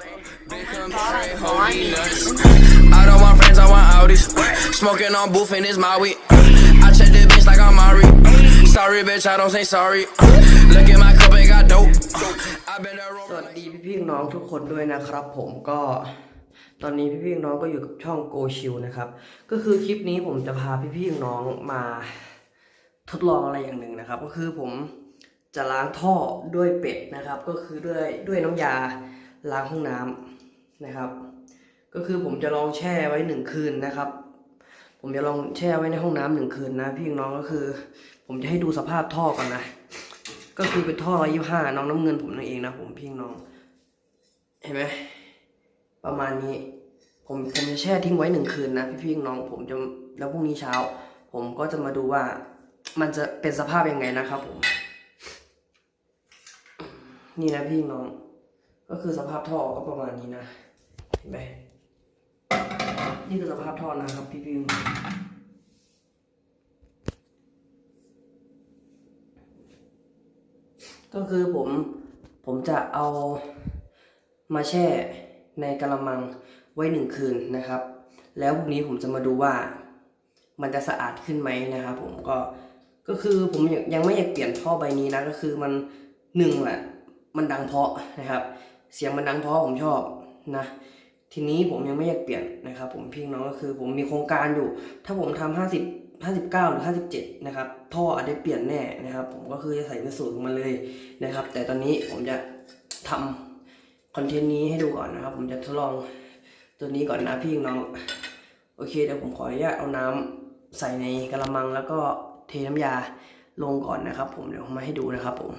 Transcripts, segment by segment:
I don't want friends, I want Audis. Smoking on booth in his Maui. I check this bitch like I'm Mari. Sorry, bitch, I don't say sorry. Look at my cup, it got dope. สวัสดีพี่พี่น้องทุกคนด้วยนะครับ ผมก็ ตอนนี้พี่พี่น้องก็อยู่กับช่องโกชิวนะครับ ก็คือคลิปนี้ผมจะพาพี่พี่น้องมาทดลองอะไรอย่างหนึ่งนะครับ ก็คือผมจะล้างท่อด้วยเป็ดนะครับ ก็คือด้วยด้วยน้ำยา ล้างห้องน้ำนะครับ ก็คือผมจะลองแช่ไว้หนึ่งคืนนะครับ ผมจะลองแช่ไว้ในห้องน้ำหนึ่งคืนนะ พี่น้องก็คือ ผมจะให้ดูสภาพท่อก่อนนะ ก็คือเป็นท่อร้อยยี่ห้าน้องน้ำเงินผมนั่นเองนะผมพี่น้อง เห็นไหมประมาณนี้ ผมผมจะแช่ทิ้งไว้หนึ่งคืนนะพี่พี่น้องผมจะแล้วพรุ่งนี้เช้า ผมก็จะมาดูว่ามันจะเป็นสภาพยังไงนะครับผม นี่นะพี่น้อง ก็คือสภาพท่อก็ประมาณนี้นะ เห็นไหมนี่คือสภาพท่อนะครับพี่พี่น้องก็คือผมผมจะเอามาแช่ในกระมังไว้หนึ่งคืนนะครับ แล้วพรุ่งนี้ผมจะมาดูว่ามันจะสะอาดขึ้นไหมนะครับผมก็ก็คือผมยังไม่อยากเปลี่ยนท่อใบนี้นะก็คือมันหนึ่งแหละมันดังเพาะนะครับ เสียงมันดังเพราะผมชอบนะทีนี้ผมยังไม่อยากเปลี่ยนนะครับ ผมพี่น้องก็คือผมมีโครงการอยู่ ถ้าผมทำห้าสิบห้าสิบเก้าหรือห้าสิบเจ็ดนะครับ ท่ออาจจะเปลี่ยนแน่นะครับ ผมก็คือจะใส่เป็นสูตรมันเลยนะครับ แต่ตอนนี้ผมจะทำคอนเทนต์นี้ให้ดูก่อนนะครับ ผมจะทดลองตัวนี้ก่อนนะพี่น้อง โอเคเดี๋ยวผมขออนุญาตเอาน้ำใส่ในกระมังแล้วก็เทน้ำยาลงก่อนนะครับ ผมเดี๋ยวผมมาให้ดูนะครับผม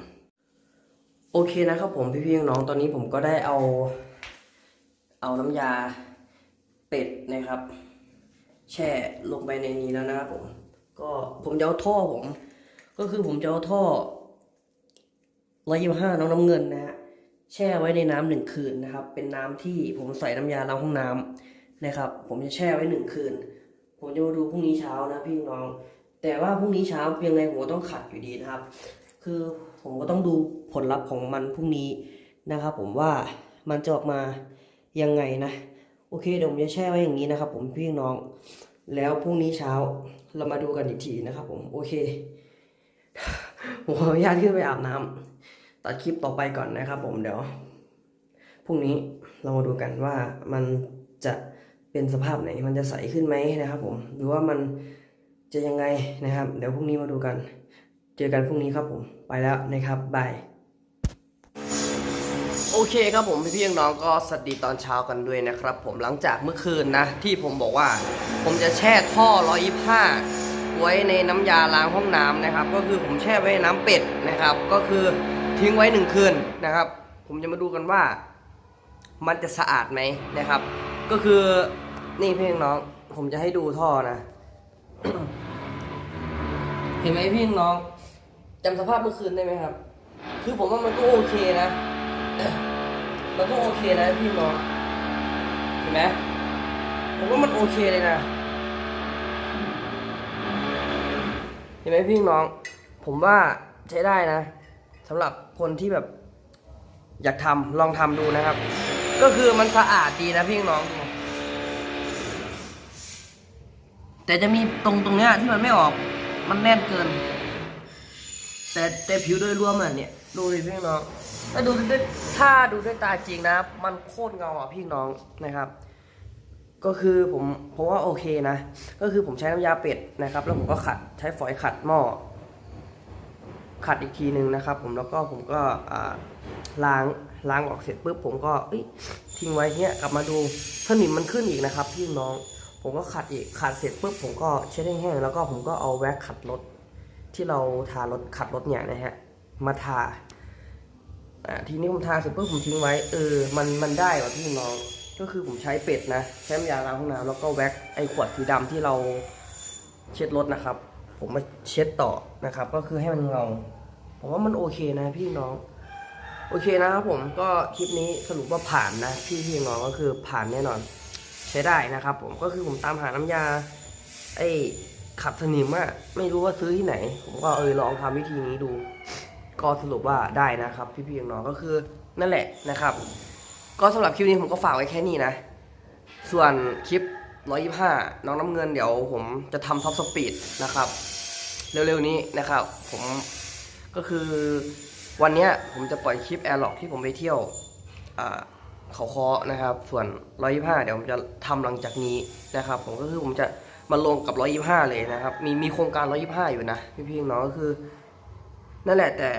โอเคนะครับผมพี่พี่น้องตอนนี้ผมก็ได้เอา เอาน้ำยาเป็ดนะครับ แช่ลงไปในนี้แล้วนะครับผม ก็ผมจะเอาท่อผม ก็คือผมจะเอาท่อร้อยยี่ห้าน้องน้ำเงินนะฮะแช่ไว้ในน้ำหนึ่งคืนนะครับ เป็นน้ำที่ผมใส่น้ำยาล้างห้องน้ำนะครับ ผมจะแช่ไว้หนึ่งคืน ผมจะมาดูพรุ่งนี้เช้านะพี่น้อง แต่ว่าพรุ่งนี้เช้ายังไงผมต้องขัดอยู่ดีนะครับ คือ ผมก็ต้องดูผลลัพธ์ของมันพรุ่งนี้นะครับผมว่ามันจะออกมายังไงนะ โอเคเดี๋ยวผมจะแช่ไว้อย่างนี้นะครับ ผมพี่น้อง แล้วพรุ่งนี้เช้าเรามาดูกันอีกทีนะครับ ผมโอเคผมขออนุญาตขึ้นไปอาบน้ำตัดคลิปต่อไปก่อนนะครับ ผมเดี๋ยวพรุ่งนี้เรามาดูกันว่ามันจะเป็นสภาพไหนมันจะใสขึ้นไหมนะครับ ผมหรือว่ามันจะยังไงนะครับ เดี๋ยวพรุ่งนี้มาดูกัน เจอกันพรุ่งนี้ครับผม ไปแล้วนะครับบายโอเคครับผมพี่ๆน้องก็สวัสดีตอนเช้ากันด้วยนะครับ ผมหลังจากเมื่อคืนนะ ที่ผมบอกว่า ผมจะแช่ท่อร้อยผ้าไว้ในน้ำยาล้างห้องน้ำนะครับ ก็คือผมแช่ไว้ในน้ำเป็ดนะครับ ก็คือทิ้งไว้หนึ่งคืนนะครับ ผมจะมาดูกันว่า มันจะสะอาดไหมนะครับ ก็คือนี่พี่น้อง ผมจะให้ดูท่อนะ เห็นไหมพี่น้อง จำสภาพเมื่อคืนได้ไหมครับ คือผมว่ามันก็โอเคนะ มันก็โอเคนะพี่น้องเห็นไหมผมว่ามันโอเคเลยนะ เห็นไหมพี่น้อง ผมว่าใช้ได้นะสำหรับคนที่แบบ อยากทำลองทำดูนะครับ ก็คือมันสะอาดดีนะพี่น้อง แต่จะมีตรงตรงเนี้ยที่มันไม่ออก มันแน่นเกิน แต่แต่ผิวโดยรวมอะเนี่ยดูดิพี่น้องถ้าดูด้วยถ้าดูด้วยตาจริงนะ มันโคตรเงาอะพี่น้องนะครับ ก็คือผมผมว่าโอเคนะ ก็คือผมใช้น้ำยาเป็ดนะครับ แล้วผมก็ขัดใช้ฝอยขัดหม้อขัดอีกทีหนึ่งนะครับ ผมแล้วก็ผมก็ล้างล้างออกเสร็จปุ๊บผมก็ทิ้งไว้เนี้ยกลับมาดูสนิมมันขึ้นอีกนะครับ พี่น้อง ผมก็ขัดอีกขัดเสร็จปุ๊บผมก็เช็ดแห้งๆแล้วก็ผมก็เอาแว็กขัดรถ ที่เราทารถขัดรถเนี่ยนะฮะมาทาอ่าทีนี้ผมทาเสร็จปุ๊บผมทิ้งไว้เออมันมันได้ว่ะพี่น้องก็คือผมใช้เป็ดนะใช้น้ำยาล้างห้องน้ำแล้วก็แว็กไอขวดสีดำที่เราเช็ดรถนะครับ ผมมาเช็ดต่อนะครับ ก็คือให้มันเงาผมว่ามันโอเคนะพี่น้องโอเคนะครับผมก็คลิปนี้สรุปว่าผ่านนะพี่พี่น้องก็คือผ่านแน่นอน ใช้ได้นะครับ ผมก็คือผมตามหาน้ำยาไอ ขับสนิมอะไม่รู้ว่าซื้อที่ไหน ผมก็เออลองทำวิธีนี้ดู ก็สรุปว่าได้นะครับ พี่พี่น้องก็คือนั่นแหละนะครับ ก็สำหรับคลิปนี้ผมก็ฝากไว้แค่นี้นะ ส่วนคลิป125น้องน้ำเงินเดี๋ยวผมจะทำท็อปสปีดนะครับ เร็วๆนี้นะครับ ผมก็คือวันนี้ผมจะปล่อยคลิปแอร์ล็อกที่ผมไปเที่ยวอ่าเขาคอนะครับ ส่วน125เดี๋ยวผมจะทำหลังจากนี้นะครับ ผมก็คือผมจะ มาลงกับ 125 เลยนะครับ มีมีโครงการ 125 อยู่นะ พี่ๆน้องก็คือ นั่นแหละแต่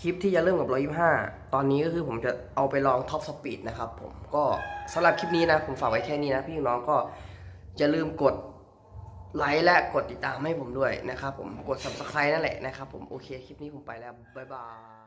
คลิปที่จะเริ่มกับ 125 ตอนนี้ก็คือผมจะเอาไปลองท็อปสปีดนะครับผมก็สำหรับคลิปนี้นะ ผมฝากไว้แค่นี้นะ พี่น้องก็อย่าลืมกดไลค์และกดติดตามให้ผมด้วยนะครับผมกด subscribe นั่นแหละนะครับผมโอเคคลิปนี้ผมไปแล้ว บ๊ายบาย